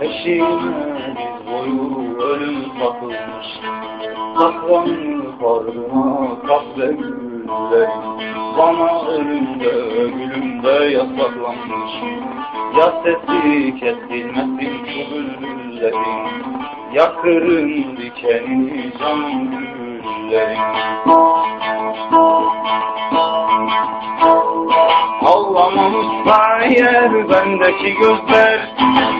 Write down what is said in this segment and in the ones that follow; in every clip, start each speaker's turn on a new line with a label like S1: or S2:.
S1: Peşime diz boyu ölüm takılmış Saklanır ardına kahve güller Bana ölümde gülümde yasaklanmış. Ya sesi kesilmesin şu bülbüllerin. Yakırın dikenini canım güllerin Ağlamamışsa eğer bendeki gözler.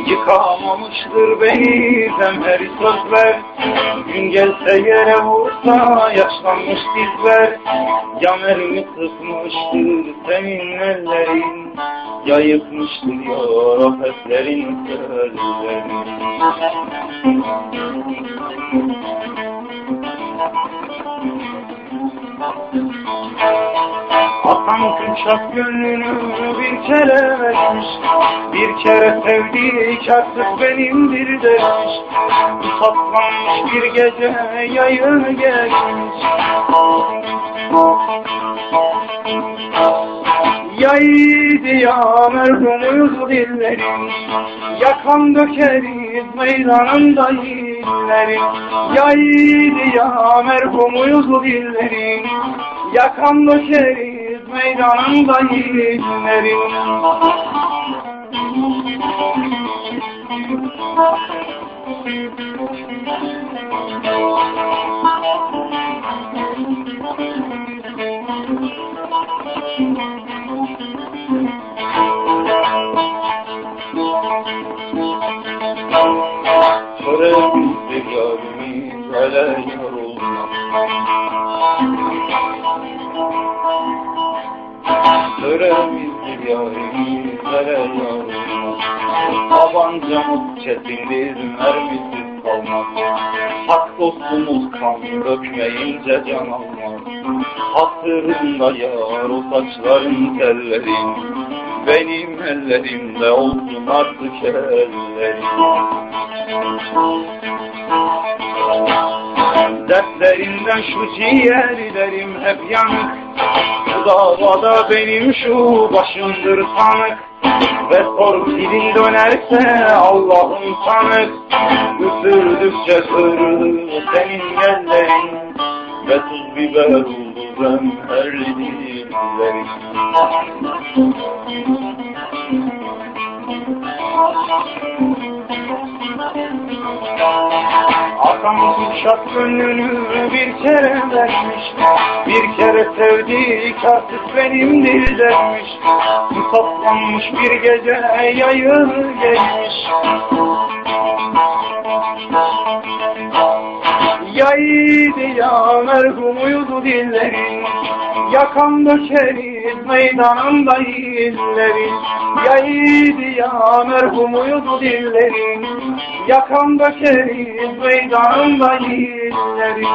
S1: Yıkamamıştır beni zemheri sözler. Gün gelse yere vursa yaşlanmış dizler. Yamerimi sıkmıştır senin ellerin. Ya yıkmıştır ya afetlerin sözlerin Kuşak gönlünü bir kere vermiş Bir kere sevdik artık benimdir demiş. Saplanmış bir gece yayın geçmiş. Yaydı ya merhumuz dillerim Yakan dökeriz meydanında illerim Yaydı ya merhumuz dillerim Yakan dökeriz meydanında illerim Kırık yarımız hele Yarımız hele yorulma Tabancamız çetindir mermisiz kalmaz Hak dostumuz kan dökmeyince can almaz Hatırında yar o saçların tellerin Benim ellerimde olsun artık ellerim Dertlerinden şu ciğerlerim hep yanık. Bu davada benim şu başımdır tanık. Ve sor dilin dönerse Allah'ım tanık. Üfürdükçe sırrı senin ellerin. Ve tuz biber oldu zemherli dillerin Akan kuşak gönlünü bir kere vermiş. Bir kere sevdik artık benimdir demiş Toplanmış bir gece yayın geçmiş Yaydı ya merhumuydu dillerin Yakan dökeriz meydanında illerin Yaydı ya merhumuydu dillerin. Yakan dökeriz meydanında illerin